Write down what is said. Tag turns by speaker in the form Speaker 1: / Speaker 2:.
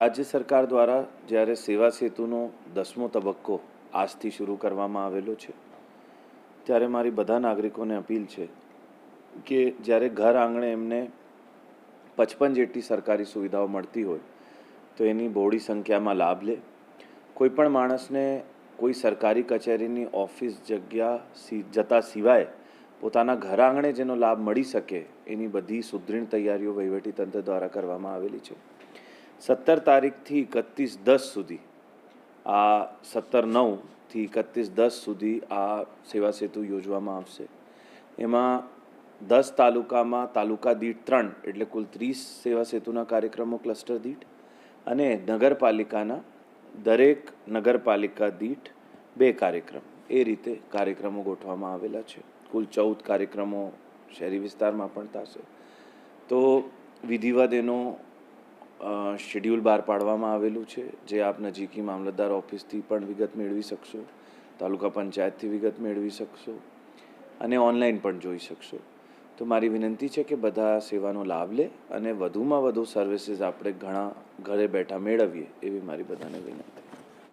Speaker 1: રાજ્ય સરકાર દ્વારા જ્યારે સેવા સેતુનો દસમો તબક્કો આજથી શરૂ કરવામાં આવેલો છે, ત્યારે મારી બધા નાગરિકોને અપીલ છે કે જ્યારે ઘર આંગણે એમને પચપન જેટલી સરકારી સુવિધાઓ મળતી હોય, તો એની બહોળી સંખ્યામાં લાભ લે. કોઈ પણ માણસને કોઈ સરકારી કચેરીની ઓફિસ જગ્યા જતા સિવાય પોતાના ઘર આંગણે જેનો લાભ મળી શકે એની બધી સુદૃઢ તૈયારીઓ વહીવટીતંત્ર દ્વારા કરવામાં આવેલી છે. સત્તર તારીખથી એકત્રીસ દસ સુધી, આ સત્તર નવથી એકત્રીસ દસ સુધી આ સેવા સેતુ યોજવામાં આવશે. એમાં દસ તાલુકામાં તાલુકા દીઠ ત્રણ, એટલે કુલ ત્રીસ સેવા સેતુના કાર્યક્રમો ક્લસ્ટર દીઠ અને નગરપાલિકાના દરેક નગરપાલિકા દીઠ બે કાર્યક્રમ. એ રીતે કાર્યક્રમો ગોઠવામાં આવેલા છે. કુલ ચૌદ કાર્યક્રમો શહેરી વિસ્તારમાં પણ થશે. તો વિધિવત એનો શેડ્યુલ બહાર પાડવામાં આવેલું છે, જે આપ નજીકી મામલતદાર ઓફિસથી પણ વિગત મેળવી શકશો, તાલુકા પંચાયતથી વિગત મેળવી શકશો અને ઓનલાઈન પણ જોઈ શકશો. તો મારી વિનંતી છે કે બધા સેવાનો લાભ લે અને વધુમાં વધુ સર્વિસીસ આપણે ઘણા ઘરે બેઠા મેળવીએ, એવી મારી બધાને વિનંતી.